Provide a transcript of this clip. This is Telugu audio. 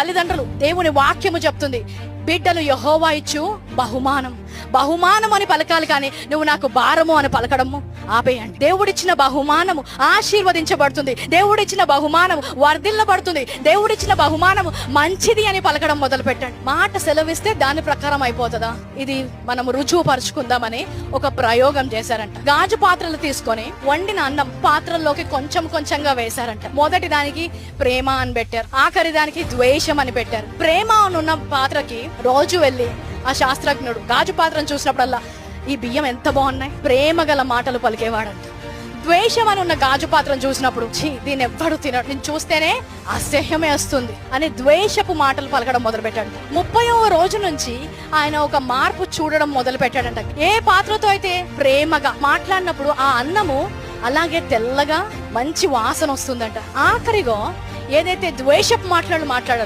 తల్లిదండ్రులు దేవుని వాక్యము చెప్తుంది. బిడ్డలు యహోవా ఇచ్చు బహుమానం. బహుమానం అని పలకాలి కానీ నువ్వు నాకు భారము అని పలకడము. ఆపేయండి. దేవుడిచ్చిన బహుమానము ఆశీర్వదించబడుతుంది. దేవుడిచ్చిన బహుమానము వర్ధిల్లబడుతుంది. దేవుడిచ్చిన బహుమానము మంచిది అని పలకడం మొదలు పెట్టండి మాట సెలవిస్తే దాని ప్రకారం అయిపోతుందా? ఇది మనం రుజువు పరుచుకుందామని ఒక ప్రయోగం చేశారంట. గాజు పాత్రలు తీసుకొని వండిన అన్నం పాత్రల్లోకి కొంచెం కొంచెంగా వేశారంట. మొదటి దానికి ప్రేమ అని పెట్టారు. ఆఖరి దానికి ద్వేషం అని పెట్టారు. ప్రేమ అని ఉన్న పాత్రకి రోజు వెళ్ళి ఆ శాస్త్రజ్ఞుడు గాజు పాత్రను చూసినప్పుడల్లా ఈ బియ్యం ఎంత బాగున్నాయి? ప్రేమ గల మాటలు పలికేవాడంట. ద్వేషం అని ఉన్న గాజు పాత్రను చూసినప్పుడు ఛీ దీన్ని ఎవ్వడు తినడు. నేను చూస్తేనే అసహ్యమే వస్తుంది అని ద్వేషపు మాటలు పలకడం మొదలు పెట్టాడు ముప్పైవ రోజు నుంచి ఆయన ఒక మార్పు చూడడం మొదలు పెట్టాడంట ఏ పాత్రతో అయితే ప్రేమగా మాట్లాడినప్పుడు ఆ అన్నము అలాగే తెల్లగా మంచి వాసన వస్తుందంట. ఆఖరిగా ఏదైతే ద్వేషపు మాట్లాడు మాట్లాడారో